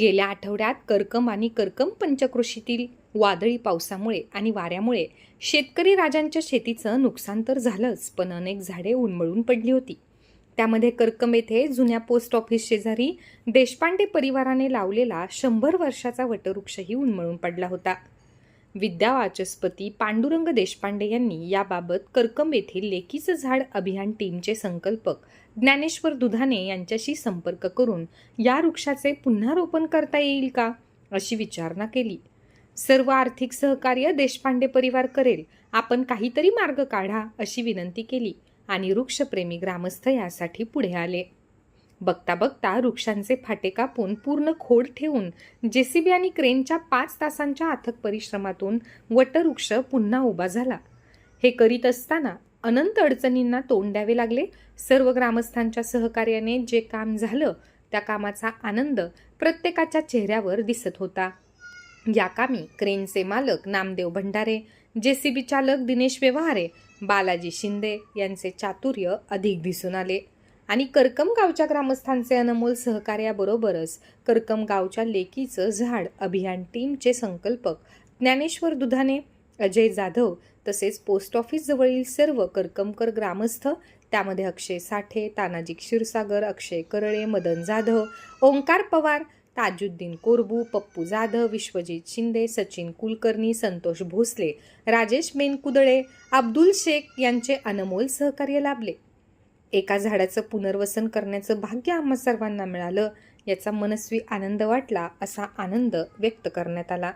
गेल्या आठवड्यात करकम आणि करकम पंचकृषीतील वादळी पावसामुळे आणि वाऱ्यामुळे शेतकरी राजांच्या शेतीचं नुकसान तर झालंच पण अनेक झाडे उन्मळून पडली होती. त्यामध्ये करकम येथे जुन्या पोस्ट ऑफिस शेजारी देशपांडे परिवाराने लावलेला शंभर वर्षाचा वटवृक्षही उन्मळून पडला होता. विद्यावाचस्पती पांडुरंग देशपांडे यांनी याबाबत करकम येथील लेकीचं झाड अभियान टीमचे संकल्पक ज्ञानेश्वर दुधाने यांच्याशी संपर्क करून या वृक्षाचे पुन्हा रोपण करता येईल का अशी विचारणा केली. सर्व आर्थिक सहकार्य देशपांडे परिवार करेल आपण काहीतरी मार्ग काढा अशी विनंती केली आणि वृक्षप्रेमी ग्रामस्थ यासाठी पुढे आले. बघता बघता वृक्षांचे फाटे कापून पूर्ण खोड ठेवून जेसीबी आणि क्रेनच्या पाच तासांच्या अथक परिश्रमातून वटवृक्ष पुन्हा उभा झाला. हे करीत असताना अनंत अडचणींना तोंड द्यावे लागले. सर्व ग्रामस्थांच्या सहकार्याने जे काम झालं त्या कामाचा आनंद प्रत्येकाच्या चेहऱ्यावर दिसत होता. या कामी क्रेनचे मालक नामदेव भंडारे जेसीबी चालक दिनेश व्यवहारे बालाजी शिंदे यांचे चातुर्य अधिक दिसून आले. आणि करकम गावच्या ग्रामस्थांचे अनमोल सहकार्याबरोबरच करकम गावच्या लेकीचं झाड अभियान टीमचे संकल्पक ज्ञानेश्वर दुधाने अजय जाधव तसेच पोस्ट ऑफिस जवळील सर्व करकमकर ग्रामस्थ त्यामध्ये अक्षय साठे तानाजी क्षीरसागर अक्षय करळे मदन जाधव ओंकार पवार ताजुद्दीन कोरबू पप्पू जाधव विश्वजित शिंदे सचिन कुलकर्णी संतोष भोसले राजेश मेनकुदळे अब्दुल शेख यांचे अनमोल सहकार्य लाभले. एका झाडाचं पुनर्वसन करण्याचं भाग्य आम्हा सर्वांना मिळालं याचा मनस्वी आनंद वाटला असा आनंद व्यक्त करण्यात आला.